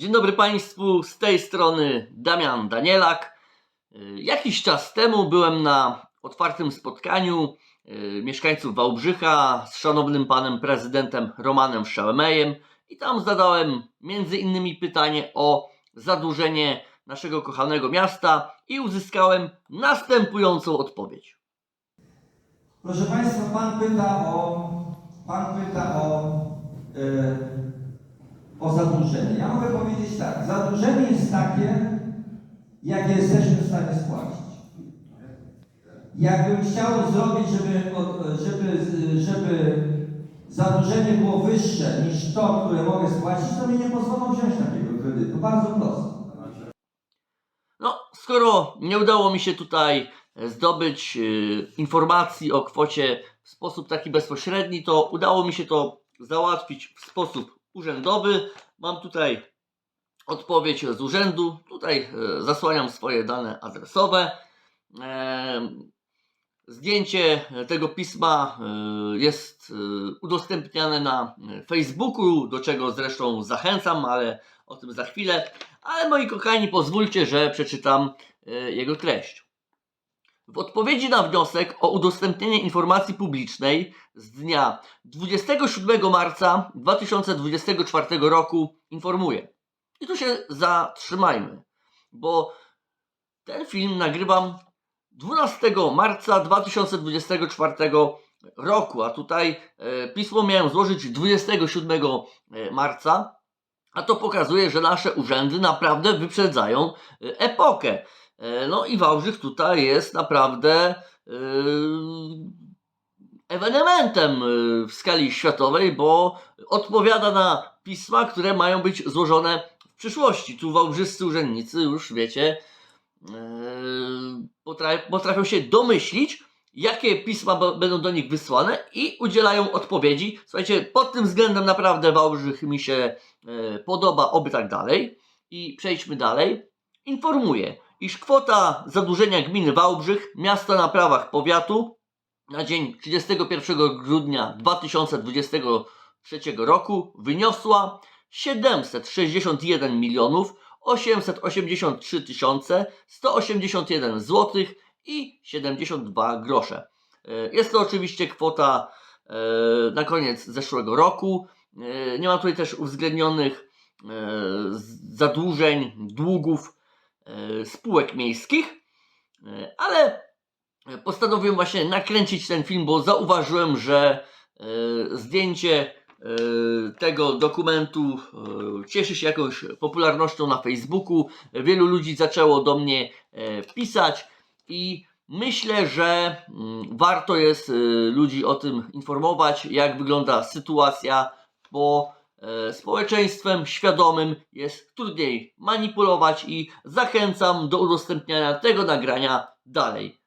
Dzień dobry Państwu, z tej strony Damian Danielak. Y, Jakiś czas temu byłem na otwartym spotkaniu y, mieszkańców Wałbrzycha z szanownym panem prezydentem Romanem Szałemejem i tam zadałem między innymi pytanie o zadłużenie naszego kochanego miasta i uzyskałem następującą odpowiedź. Proszę Państwa, Pan pyta o, Pan pyta o, e, o zadłużenie. Ja mogę powiedzieć tak, zadłużenie jest takie, jakie jesteśmy w stanie spłacić. Jakbym chciał zrobić, żeby, żeby, żeby zadłużenie było wyższe niż to, które mogę spłacić, to mi nie pozwolą wziąć takiego kredytu. Bardzo prosto. No, skoro nie udało mi się tutaj zdobyć y, informacji o kwocie w sposób taki bezpośredni, to udało mi się to załatwić w sposób urzędowy. Mam tutaj odpowiedź z urzędu. Tutaj e, zasłaniam swoje dane adresowe. Em, Zdjęcie tego pisma e, jest e, udostępniane na e, Facebooku, do czego zresztą zachęcam, ale o tym za chwilę. Ale moi kochani, pozwólcie, że przeczytam e, jego treść. W odpowiedzi na wniosek o udostępnienie informacji publicznej z dnia 27 marca 2024 roku informuję. I tu się zatrzymajmy, bo ten film nagrywam 12 marca 2024 roku, a tutaj e, pismo miałem złożyć 27 marca, a to pokazuje, że nasze urzędy naprawdę wyprzedzają e, epokę. E, No i Wałbrzych tutaj jest naprawdę e, ewenementem e, w skali światowej, bo odpowiada na pisma, które mają być złożone w przyszłości. Tu wałbrzyscy urzędnicy już wiecie, potra- potrafią się domyślić, jakie pisma będą do nich wysłane i udzielają odpowiedzi. Słuchajcie, pod tym względem naprawdę Wałbrzych mi się podoba, oby tak dalej. I przejdźmy dalej. Informuję, iż kwota zadłużenia gminy Wałbrzych, miasta na prawach powiatu na dzień 31 grudnia 2023 roku wyniosła 761 milionów 883 tysiące 181 zł i 72 grosze. E, Jest to oczywiście kwota e, na koniec zeszłego roku. E, Nie ma tutaj też uwzględnionych zadłużeń, długów spółek miejskich, E, ale postanowiłem właśnie nakręcić ten film, bo zauważyłem, że e, zdjęcie e, tego dokumentu e, cieszy się jakąś popularnością na Facebooku. Wielu ludzi zaczęło do mnie e, pisać i myślę, że mm, warto jest e, ludzi o tym informować, jak wygląda sytuacja, e, społeczeństwem świadomym jest trudniej manipulować i zachęcam do udostępniania tego nagrania dalej.